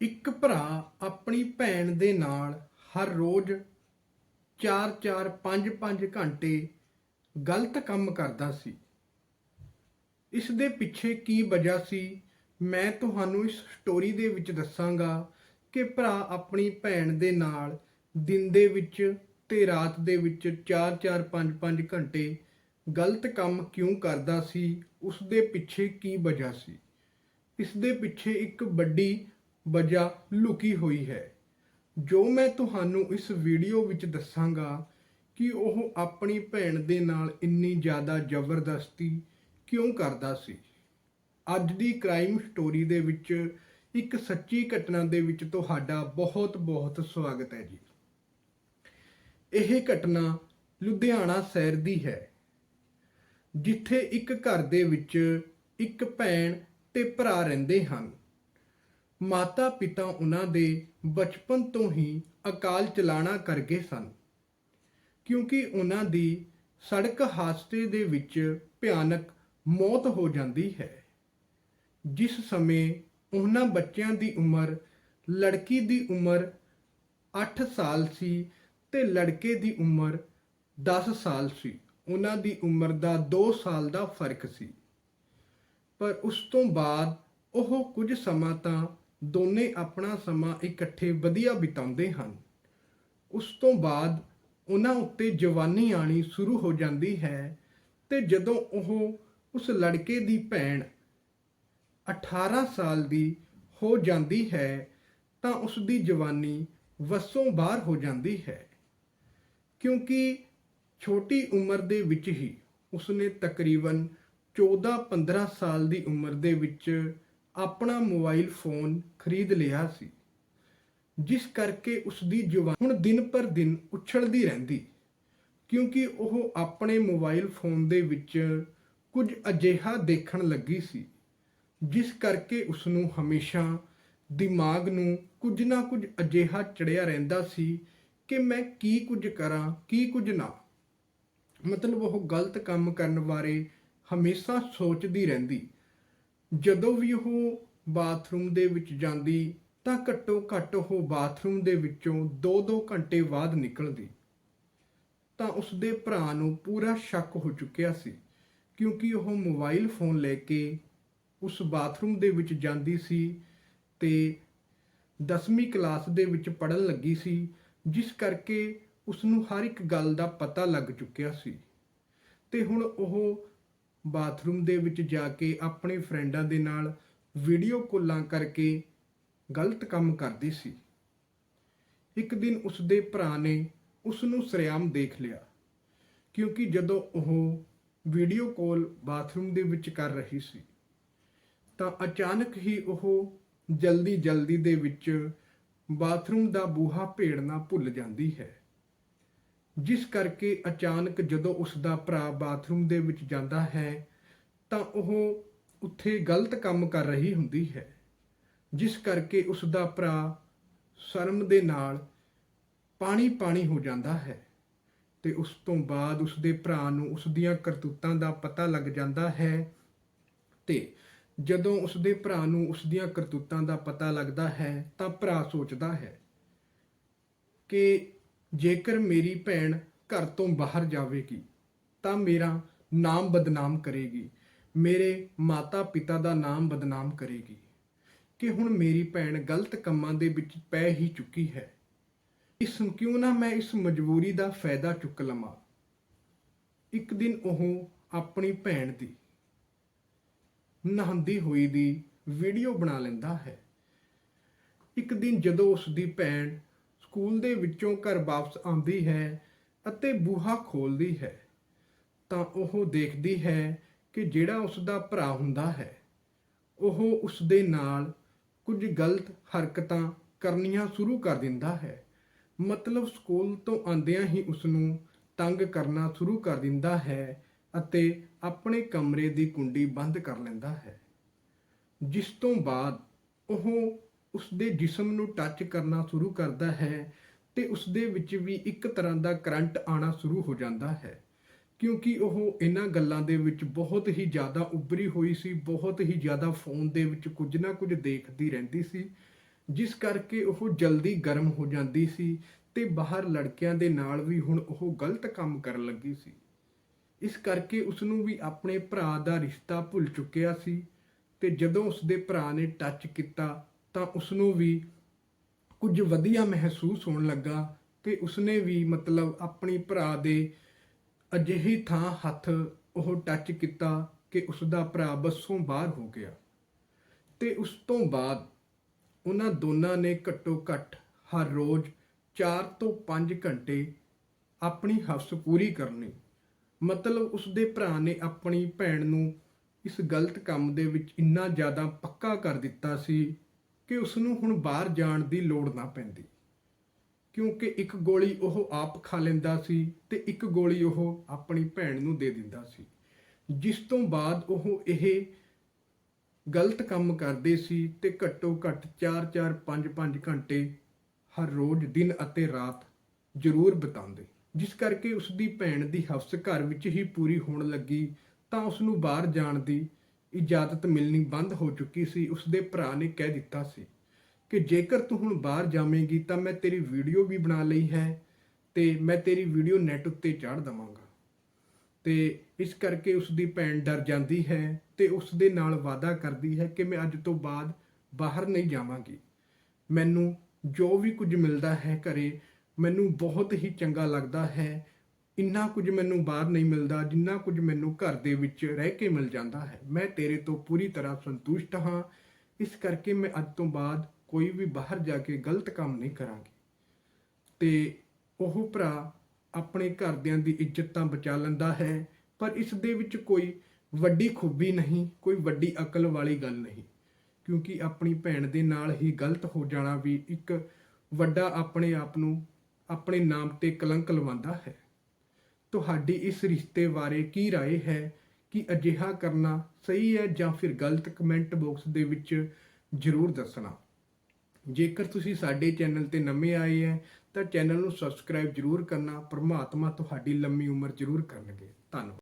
ਇੱਕ ਭਰਾ ਆਪਣੀ ਭੈਣ ਦੇ ਨਾਲ ਹਰ ਰੋਜ਼ 4-4 5-5 ਘੰਟੇ ਗਲਤ ਕੰਮ ਕਰਦਾ ਸੀ। ਇਸ ਦੇ ਪਿੱਛੇ ਕੀ ਵਜ੍ਹਾ ਸੀ, ਮੈਂ ਤੁਹਾਨੂੰ ਇਸ ਸਟੋਰੀ ਦੇ ਵਿੱਚ ਦੱਸਾਂਗਾ ਕਿ ਭਰਾ ਆਪਣੀ ਭੈਣ ਦੇ ਨਾਲ ਦਿਨ ਦੇ ਵਿੱਚ ਤੇ ਰਾਤ ਦੇ ਵਿੱਚ 4-4 5-5 ਘੰਟੇ ਗਲਤ ਕੰਮ ਕਿਉਂ ਕਰਦਾ ਸੀ, ਉਸ ਦੇ ਪਿੱਛੇ ਕੀ ਵਜ੍ਹਾ ਸੀ। ਇਸ ਦੇ ਪਿੱਛੇ ਇੱਕ ਵੱਡੀ ਵਜ੍ਹਾ ਲੁਕੀ ਹੋਈ ਹੈ। ਜੋ ਮੈਂ ਤੁਹਾਨੂੰ ਇਸ ਵੀਡੀਓ ਵਿੱਚ ਦੱਸਾਂਗਾ ਕਿ ਉਹ ਆਪਣੀ ਭੈਣ ਦੇ ਨਾਲ ਇੰਨੀ ਜ਼ਿਆਦਾ ਜ਼ਬਰਦਸਤੀ ਕਿਉਂ ਕਰਦਾ ਸੀ। ਅੱਜ ਦੀ ਕ੍ਰਾਈਮ ਸਟੋਰੀ ਦੇ ਵਿੱਚ ਇੱਕ ਸੱਚੀ ਘਟਨਾ ਦੇ ਵਿੱਚ ਤੁਹਾਡਾ ਬਹੁਤ ਬਹੁਤ ਸਵਾਗਤ ਹੈ ਜੀ। ਇਹ ਘਟਨਾ ਲੁਧਿਆਣਾ ਸ਼ਹਿਰ ਦੀ ਹੈ, ਜਿੱਥੇ ਇੱਕ ਘਰ ਦੇ ਵਿੱਚ ਇੱਕ ਭੈਣ ਤੇ ਭਰਾ ਰਹਿੰਦੇ ਹਨ। ਮਾਤਾ ਪਿਤਾ ਉਹਨਾਂ ਦੇ ਬਚਪਨ ਤੋਂ ਹੀ ਅਕਾਲ ਚਲਾਣਾ ਕਰ ਗਏ ਸਨ। ਕਿਉਂਕਿ ਉਹਨਾਂ ਦੀ ਸੜਕ ਹਾਦਸੇ ਦੇ ਵਿੱਚ ਭਿਆਨਕ ਮੌਤ ਹੋ ਜਾਂਦੀ ਹੈ। ਜਿਸ ਸਮੇਂ ਉਹਨਾਂ ਬੱਚਿਆਂ ਦੀ ਉਮਰ, ਲੜਕੀ ਦੀ ਉਮਰ 8 ਸਾਲ ਸੀ ਤੇ ਲੜਕੇ ਦੀ ਉਮਰ 10 ਸਾਲ ਸੀ। ਉਹਨਾਂ ਦੀ ਉਮਰ ਦਾ 2 ਸਾਲ ਦਾ ਫ਼ਰਕ ਸੀ। ਪਰ ਉਸ ਤੋਂ ਬਾਅਦ ਉਹ ਕੁਝ ਸਮਾਂ ਤਾਂ ਦੋਨੇ ਆਪਣਾ ਸਮਾਂ ਇਕੱਠੇ ਵਧੀਆ ਬਿਤਾਉਂਦੇ ਹਨ। ਉਸ ਤੋਂ ਬਾਅਦ ਉਹਨਾਂ ਉੱਤੇ ਜਵਾਨੀ ਆਣੀ ਸ਼ੁਰੂ ਹੋ ਜਾਂਦੀ ਹੈ ਤੇ ਜਦੋਂ ਉਹ ਉਸ ਲੜਕੇ ਦੀ ਭੈਣ 18 ਸਾਲ ਦੀ ਹੋ ਜਾਂਦੀ ਹੈ ਤਾਂ ਉਸ ਦੀ ਜਵਾਨੀ ਵਸੋਂ ਬਾਹਰ ਹੋ ਜਾਂਦੀ ਹੈ। ਕਿਉਂਕਿ ਛੋਟੀ ਉਮਰ ਦੇ ਵਿੱਚ ਹੀ ਉਸਨੇ ਤਕਰੀਬਨ 14-15 ਸਾਲ ਦੀ ਉਮਰ ਦੇ ਵਿੱਚ ਆਪਣਾ ਮੋਬਾਈਲ ਫੋਨ ਖਰੀਦ ਲਿਆ ਸੀ, ਜਿਸ ਕਰਕੇ ਉਸ ਦੀ ਜਵਾਨ ਹੁਣ ਦਿਨ ਪਰ ਦਿਨ ਉਛਲਦੀ ਰਹਿੰਦੀ, ਕਿਉਂਕਿ ਉਹ ਆਪਣੇ ਮੋਬਾਈਲ ਫੋਨ ਦੇ ਵਿੱਚ ਕੁਝ ਅਜਿਹਾ ਦੇਖਣ ਲੱਗੀ ਸੀ, ਜਿਸ ਕਰਕੇ ਉਸ ਨੂੰ ਹਮੇਸ਼ਾ ਦਿਮਾਗ ਨੂੰ ਕੁਝ ਨਾ ਕੁਝ ਅਜਿਹਾ ਚੜਿਆ ਰਹਿੰਦਾ ਸੀ ਕਿ ਮੈਂ ਕੀ ਕੁਝ ਕਰਾਂ, ਕੀ ਕੁਝ ਨਾ। ਮਤਲਬ ਉਹ ਗਲਤ ਕੰਮ ਕਰਨ ਬਾਰੇ ਹਮੇਸ਼ਾ ਸੋਚਦੀ ਰਹਿੰਦੀ। ਜਦੋਂ ਵੀ ਉਹ ਬਾਥਰੂਮ ਦੇ ਵਿੱਚ ਜਾਂਦੀ ਤਾਂ ਘੱਟੋ ਘੱਟ ਉਹ ਬਾਥਰੂਮ ਦੇ ਵਿੱਚੋਂ 2-2 ਘੰਟੇ ਬਾਅਦ ਨਿਕਲਦੀ। ਤਾਂ ਉਸ ਦੇ ਭਰਾ ਨੂੰ ਪੂਰਾ ਸ਼ੱਕ ਹੋ ਚੁੱਕਿਆ ਸੀ, ਕਿਉਂਕਿ ਉਹ ਮੋਬਾਈਲ ਫੋਨ ਲੈ ਕੇ ਉਸ ਬਾਥਰੂਮ ਦੇ ਵਿੱਚ ਜਾਂਦੀ ਸੀ ਤੇ 10ਵੀਂ ਕਲਾਸ ਦੇ ਵਿੱਚ ਪੜ੍ਹਨ ਲੱਗੀ ਸੀ, ਜਿਸ ਕਰਕੇ ਉਸ ਨੂੰ ਹਰ ਇੱਕ ਗੱਲ ਦਾ ਪਤਾ ਲੱਗ ਚੁੱਕਿਆ ਸੀ। ਤੇ ਹੁਣ ਉਹ ਬਾਥਰੂਮ ਦੇ ਵਿੱਚ ਜਾ ਕੇ ਆਪਣੇ ਫਰੈਂਡਾਂ ਦੇ ਨਾਲ ਵੀਡੀਓ ਕਾਲਾਂ ਕਰਕੇ ਗਲਤ ਕੰਮ ਕਰਦੀ ਸੀ। ਇੱਕ ਦਿਨ ਉਸ ਦੇ ਭਰਾ ਨੇ ਉਸ ਨੂੰ ਸਰਿਆਮ ਦੇਖ ਲਿਆ, ਕਿਉਂਕਿ ਜਦੋਂ ਉਹ ਵੀਡੀਓ ਕਾਲ ਬਾਥਰੂਮ ਦੇ ਵਿੱਚ ਕਰ ਰਹੀ ਸੀ, ਤਾਂ ਅਚਾਨਕ ਹੀ ਉਹ ਜਲਦੀ ਜਲਦੀ ਦੇ ਵਿੱਚ ਬਾਥਰੂਮ ਦਾ ਬੂਹਾ ਭੇੜਨਾ ਭੁੱਲ ਜਾਂਦੀ ਹੈ। ਜਿਸ ਕਰਕੇ ਅਚਾਨਕ ਜਦੋਂ ਉਸ ਦਾ ਭਰਾ ਬਾਥਰੂਮ ਦੇ ਵਿੱਚ ਜਾਂਦਾ ਹੈ, ਤਾਂ ਉਹ ਉੱਥੇ ਗਲਤ ਕੰਮ ਕਰ ਰਹੀ ਹੁੰਦੀ ਹੈ। ਜਿਸ ਕਰਕੇ ਉਸ ਦਾ ਭਰਾ ਸ਼ਰਮ ਦੇ ਨਾਲ ਪਾਣੀ ਪਾਣੀ ਹੋ ਜਾਂਦਾ ਹੈ ਤੇ ਉਸ ਤੋਂ ਬਾਅਦ ਉਸ ਦੇ ਭਰਾ ਨੂੰ ਉਸ ਦੀਆਂ ਕਰਤੂਤਾਂ ਦਾ ਪਤਾ ਲੱਗ ਜਾਂਦਾ ਹੈ ਤੇ ਜਦੋਂ ਉਸ ਦੇ ਭਰਾ ਨੂੰ ਉਸ ਦੀਆਂ ਕਰਤੂਤਾਂ ਦਾ ਪਤਾ ਲੱਗਦਾ ਹੈ, ਤਾਂ ਭਰਾ ਸੋਚਦਾ ਹੈ ਕਿ ਜੇਕਰ ਮੇਰੀ ਭੈਣ ਘਰ ਤੋਂ ਬਾਹਰ ਜਾਵੇਗੀ, ਤਾਂ ਮੇਰਾ ਨਾਮ ਬਦਨਾਮ ਕਰੇਗੀ। ਮੇਰੇ ਮਾਤਾ ਪਿਤਾ ਦਾ ਨਾਮ ਬਦਨਾਮ ਕਰੇਗੀ। ਕਿ ਹੁਣ ਮੇਰੀ ਭੈਣ ਗਲਤ ਕੰਮਾਂ ਦੇ ਵਿੱਚ ਪੈ ਹੀ ਚੁੱਕੀ ਹੈ। ਇਸ ਕਿਉਂ ਨਾ ਮੈਂ ਇਸ ਮਜਬੂਰੀ ਦਾ ਫਾਇਦਾ ਚੁੱਕ ਲਵਾਂ? ਇੱਕ ਦਿਨ ਉਹ ਆਪਣੀ ਭੈਣ ਦੀ ਨਹਾਉਂਦੀ ਹੋਈ ਦੀ ਵੀਡੀਓ ਬਣਾ ਲੈਂਦਾ ਹੈ। ਇੱਕ ਦਿਨ ਜਦੋਂ ਉਸ ਦੀ ਭੈਣ ਸਕੂਲ ਦੇ ਵਿੱਚੋਂ ਘਰ ਵਾਪਸ ਆਉਂਦੀ ਹੈ ਅਤੇ ਬੂਹਾ ਖੋਲਦੀ ਹੈ, ਤਾਂ ਉਹ ਦੇਖਦੀ ਹੈ ਕਿ ਜਿਹੜਾ ਉਸ ਦਾ ਭਰਾ ਹੁੰਦਾ ਹੈ, ਉਹ ਉਸ ਦੇ ਨਾਲ ਕੁਝ ਗਲਤ ਹਰਕਤਾਂ ਕਰਨੀਆਂ ਸ਼ੁਰੂ ਕਰ ਦਿੰਦਾ ਹੈ। ਮਤਲਬ ਸਕੂਲ ਤੋਂ ਆਉਂਦਿਆਂ ਹੀ ਉਸ ਨੂੰ ਤੰਗ ਕਰਨਾ ਸ਼ੁਰੂ ਕਰ ਦਿੰਦਾ ਹੈ ਅਤੇ ਆਪਣੇ ਕਮਰੇ ਦੀ ਕੁੰਡੀ ਬੰਦ ਕਰ ਲੈਂਦਾ ਹੈ, ਜਿਸ ਤੋਂ ਬਾਅਦ ਉਹ ਉਸ ਦੇ ਜਿਸਮ ਨੂੰ ਟੱਚ ਕਰਨਾ ਸ਼ੁਰੂ ਕਰਦਾ ਹੈ ਤੇ ਉਸ ਦੇ ਵਿੱਚ ਵੀ ਇੱਕ ਤਰ੍ਹਾਂ ਦਾ ਕਰੰਟ ਆਣਾ ਸ਼ੁਰੂ ਹੋ ਜਾਂਦਾ ਹੈ। ਕਿਉਂਕਿ ਉਹ ਇਹਨਾਂ ਗੱਲਾਂ ਦੇ ਵਿੱਚ ਬਹੁਤ ਹੀ ਜ਼ਿਆਦਾ ਉੱਭਰੀ ਹੋਈ ਸੀ, ਬਹੁਤ ਹੀ ਜ਼ਿਆਦਾ ਫੋਨ ਦੇ ਵਿੱਚ ਕੁਝ ਨਾ ਕੁਝ ਦੇਖਦੀ ਰਹਿੰਦੀ ਸੀ, ਜਿਸ ਕਰਕੇ ਉਹ ਜਲਦੀ ਗਰਮ ਹੋ ਜਾਂਦੀ ਸੀ ਤੇ ਬਾਹਰ ਲੜਕਿਆਂ ਦੇ ਨਾਲ ਵੀ ਹੁਣ ਉਹ ਗਲਤ ਕੰਮ ਕਰਨ ਲੱਗੀ ਸੀ। ਇਸ ਕਰਕੇ ਉਸ ਨੂੰ ਵੀ ਆਪਣੇ ਭਰਾ ਦਾ ਰਿਸ਼ਤਾ ਭੁੱਲ ਚੁੱਕਿਆ ਸੀ ਤੇ ਜਦੋਂ ਉਸ ਦੇ ਭਰਾ ਨੇ ਟੱਚ ਕੀਤਾ ਤਾਂ ਉਸ ਨੂੰ ਵੀ ਕੁਝ ਵਧੀਆ ਮਹਿਸੂਸ ਹੋਣ ਲੱਗਾ ਤੇ ਉਸਨੇ ਵੀ ਮਤਲਬ ਆਪਣੀ ਭਰਾ ਦੇ ਅਜਿਹੀ ਥਾਂ ਹੱਥ ਉਹ ਟੱਚ ਕੀਤਾ ਕਿ ਉਸ ਦਾ ਭਰਾ ਬੱਸੋਂ ਬਾਹਰ ਹੋ ਗਿਆ। ਤੇ ਉਸ ਤੋਂ ਬਾਅਦ ਉਹਨਾਂ ਦੋਨਾਂ ਨੇ ਘੱਟੋ ਘੱਟ ਹਰ ਰੋਜ਼ 4 ਤੋਂ 5 ਘੰਟੇ ਆਪਣੀ ਹਫਸ ਪੂਰੀ ਕਰਨੀ। ਮਤਲਬ ਉਸ ਦੇ ਭਰਾ ਨੇ ਆਪਣੀ ਭੈਣ ਨੂੰ ਇਸ ਗਲਤ ਕੰਮ ਦੇ ਵਿੱਚ ਇੰਨਾ ਜ਼ਿਆਦਾ ਪੱਕਾ ਕਰ ਦਿੱਤਾ ਸੀ ਕਿ ਉਸ ਨੂੰ ਹੁਣ ਬਾਹਰ ਜਾਣ ਦੀ ਲੋੜ ਨਾ ਪੈਂਦੀ। ਕਿਉਂਕਿ ਇੱਕ ਗੋਲੀ ਉਹ ਆਪ ਖਾ ਲੈਂਦਾ ਸੀ ਤੇ ਇੱਕ ਗੋਲੀ ਉਹ ਆਪਣੀ ਭੈਣ ਨੂੰ ਦੇ ਦਿੰਦਾ ਸੀ। ਜਿਸ ਤੋਂ ਬਾਅਦ ਉਹ ਇਹ ਗਲਤ ਕੰਮ ਕਰਦੇ ਸੀ ਤੇ ਘੱਟੋ ਘੱਟ 4-4 5-5 ਘੰਟੇ ਹਰ ਰੋਜ਼ ਦਿਨ ਅਤੇ ਰਾਤ ਜ਼ਰੂਰ ਬਿਤਾਉਂਦੇ। ਜਿਸ ਕਰਕੇ ਉਸ ਦੀ ਭੈਣ ਦੀ ਹਫ਼ਸ ਘਰ ਵਿੱਚ ਹੀ ਪੂਰੀ ਹੋਣ ਲੱਗੀ ਤਾਂ ਉਸ ਨੂੰ ਬਾਹਰ ਜਾਣ ਦੀ ਇਜਾਜ਼ਤ ਮਿਲਣੀ ਬੰਦ ਹੋ ਚੁੱਕੀ ਸੀ, ਉਸਦੇ ਭਰਾ ਨੇ ਕਹਿ ਦਿੱਤਾ ਸੀ ਕਿ ਜੇਕਰ ਤੂੰ ਹੁਣ ਬਾਹਰ ਜਾਵੇਂਗੀ ਤਾਂ ਮੈਂ ਤੇਰੀ ਵੀਡੀਓ ਵੀ ਬਣਾ ਲਈ ਹੈ ਤੇ ਮੈਂ ਤੇਰੀ ਵੀਡੀਓ ਨੈਟ ਉੱਤੇ ਚਾੜ ਦਵਾਂਗਾ। ਤੇ ਇਸ ਕਰਕੇ ਉਸਦੀ ਭੈਣ ਡਰ ਜਾਂਦੀ ਹੈ ਤੇ ਉਸਦੇ ਨਾਲ ਵਾਅਦਾ ਕਰਦੀ ਹੈ ਕਿ ਮੈਂ ਅੱਜ ਤੋਂ ਬਾਅਦ ਬਾਹਰ ਨਹੀਂ ਜਾਵਾਂਗੀ। ਮੈਨੂੰ ਜੋ ਵੀ ਕੁਝ ਮਿਲਦਾ ਹੈ ਘਰੇ, ਮੈਨੂੰ ਬਹੁਤ ਹੀ ਚੰਗਾ ਲੱਗਦਾ ਹੈ ਇੰਨਾ ਕੁਝ ਮੈਨੂੰ ਬਾਹਰ ਨਹੀਂ ਮਿਲਦਾ, ਜਿੰਨਾ ਕੁਝ ਮੈਨੂੰ ਘਰ ਦੇ ਵਿੱਚ ਰਹਿ ਕੇ ਮਿਲ ਜਾਂਦਾ ਹੈ। ਮੈਂ ਤੇਰੇ ਤੋਂ ਪੂਰੀ ਤਰ੍ਹਾਂ ਸੰਤੁਸ਼ਟ ਹਾਂ। ਇਸ ਕਰਕੇ ਮੈਂ ਅੱਜ ਤੋਂ ਬਾਅਦ ਕੋਈ ਵੀ ਬਾਹਰ ਜਾ ਕੇ ਗਲਤ ਕੰਮ ਨਹੀਂ ਕਰਾਂਗੀ। ਤੇ ਉਹ ਭਰਾ ਆਪਣੇ ਘਰਦਿਆਂ ਦੀ ਇੱਜ਼ਤ ਤਾਂ ਬਚਾ ਲੈਂਦਾ ਹੈ, ਪਰ ਇਸ ਦੇ ਵਿੱਚ ਕੋਈ ਵੱਡੀ ਖੂਬੀ ਨਹੀਂ, ਕੋਈ ਵੱਡੀ ਅਕਲ ਵਾਲੀ ਗੱਲ ਨਹੀਂ। ਕਿਉਂਕਿ ਆਪਣੀ ਭੈਣ ਦੇ ਨਾਲ ਹੀ ਗਲਤ ਹੋ ਜਾਣਾ ਵੀ ਇੱਕ ਵੱਡਾ ਆਪਣੇ ਆਪ ਨੂੰ ਆਪਣੇ ਨਾਮ ਤੇ ਕਲੰਕ ਲਵਾਉਂਦਾ ਹੈ। ਤੁਹਾਡੀ ਇਸ ਰਿਸ਼ਤੇ ਬਾਰੇ ਕੀ رائے ਹੈ ਕਿ ਅਜਿਹਾ ਕਰਨਾ ਸਹੀ ਹੈ ਜਾਂ ਫਿਰ ਗਲਤ ਕਮੈਂਟ ਬਾਕਸ ਦੇ ਵਿੱਚ ਜ਼ਰੂਰ ਦੱਸਣਾ ਜੇਕਰ ਤੁਸੀਂ ਸਾਡੇ ਚੈਨਲ ਤੇ ਨਵੇਂ ਆਏ ਹੈ ਤਾਂ ਚੈਨਲ ਨੂੰ ਸਬਸਕ੍ਰਾਈਬ ਜ਼ਰੂਰ ਕਰਨਾ ਪਰਮਾਤਮਾ ਤੁਹਾਡੀ ਲੰਮੀ ਉਮਰ ਜ਼ਰੂਰ ਕਰਨਗੇ ਧੰਨਵਾਦ